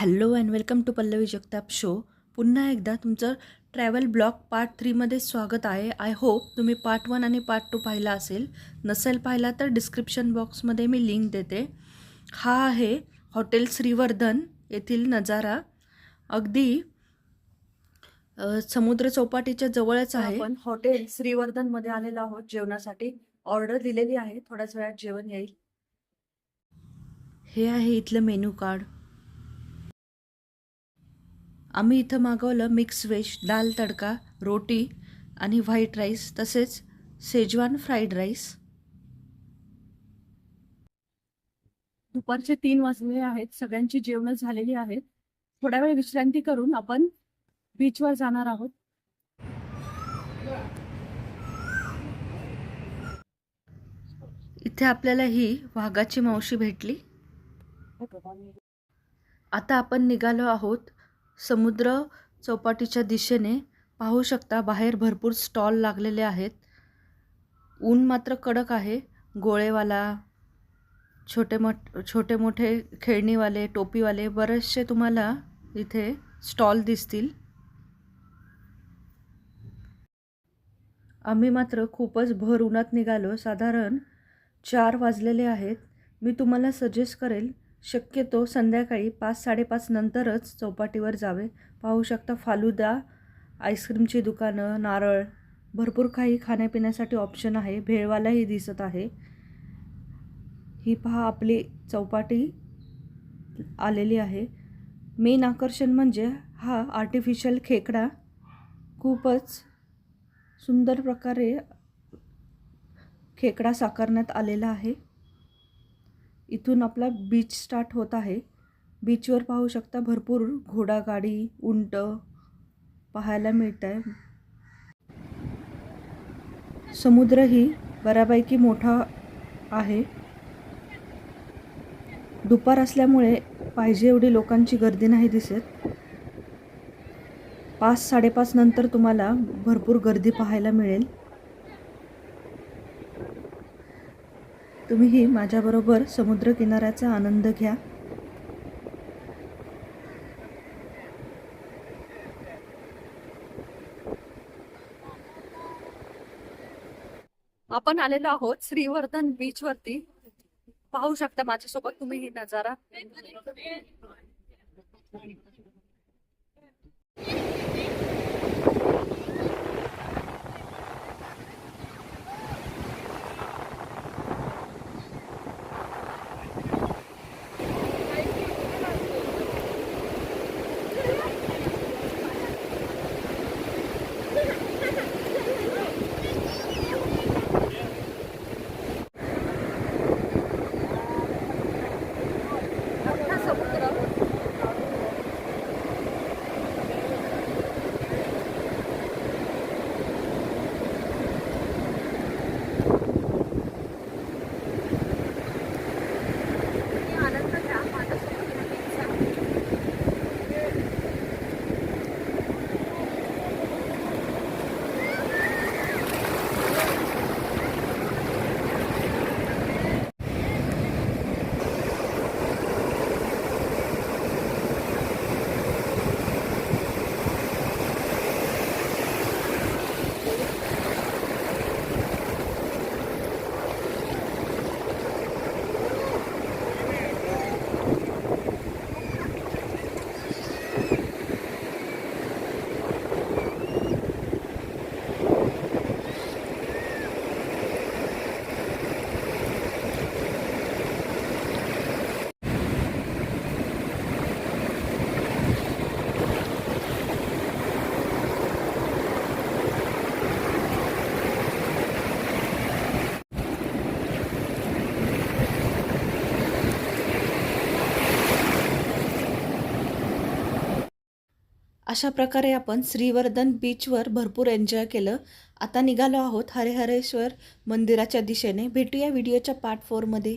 Hello and welcome to Pallavi Jagtap show पुन्हा एकदा तुमचं ट्रॅव्हल ब्लॉग पार्ट थ्रीमध्ये स्वागत आहे. आय होप तुम्ही पार्ट वन आणि पार्ट टू पाहिला असेल. नसेल पाहिला तर डिस्क्रिप्शन बॉक्समध्ये मी लिंक देते. हा आहे हॉटेल श्रीवर्धन येथील नजारा. अगदी समुद्र चौपाटीच्या जवळच आहे. आपण हॉटेल श्रीवर्धनमध्ये आलेलो आहोत जेवणासाठी. ऑर्डर दिलेली आहे. थोड्याच वेळात जेवण येईल. हे आहे इथलं मेनू कार्ड आम्ही इथं मागवलं मिक्स व्हेज दाल तडका रोटी आणि व्हाईट राईस तसेच शेजवान फ्राईड राईस. दुपारचे तीन वाजले आहेत सगळ्यांची जेवणं झालेली आहेत. थोड्या वेळ विश्रांती करून आपण बीचवर जाणार आहोत. इथे आपल्याला ही वाघाची मावशी भेटली. आता आपण निघालो आहोत समुद्र चौपाटीच्या दिशेने पाहू शकता बाहेर भरपूर स्टॉल लागलेले आहेत. ऊन मात्र कडक आहे. गोळेवाला छोटे मोठ छोटे मोठे खेळणीवाले टोपीवाले बरेचसे तुम्हाला इथे स्टॉल दिसतील. आम्ही मात्र खूपच भर उन्हात निघालो. साधारण चार वाजलेले आहेत. मी तुम्हाला सजेस्ट करेल शक्यतो संध्याकाळी पाच साडेपाच नंतरच चौपाटीवर जावे. पाहू शकता फालुदा आईस्क्रीमची दुकानं नारळ भरपूर काही खाण्यापिण्यासाठी ऑप्शन आहे. भेळवालाही दिसत आहे. ही पहा आपली चौपाटी आलेली आहे. मेन आकर्षण म्हणजे हा आर्टिफिशियल खेकडा खूपच सुंदर प्रकारे खेकडा साकारण्यात आलेला आहे. इथून आपला बीच स्टार्ट होत आहे. बीचवर पाहू शकता भरपूर घोडागाडी उंट पाहायला मिळत आहे समुद्रही बऱ्यापैकी मोठा आहे. दुपार असल्यामुळे पाहिजे एवढी लोकांची गर्दी नाही दिसत. पाच साडेपाच नंतर तुम्हाला भरपूर गर्दी पाहायला मिळेल. तुम्हीही माझ्याबरोबर समुद्रकिनाऱ्याचा आनंद घ्या. आपण आलेलो आहोत श्रीवर्धन बीच वरती. पाहू शकता माझ्यासोबत तुम्ही ही नजारा. अशा प्रकारे आपण श्रीवर्धन बीचवर भरपूर एन्जॉय केलं. आता निघालो आहोत हरेहरेश्वर मंदिराच्या दिशेने. भेटूया व्हिडिओच्या पार्ट फोरमध्ये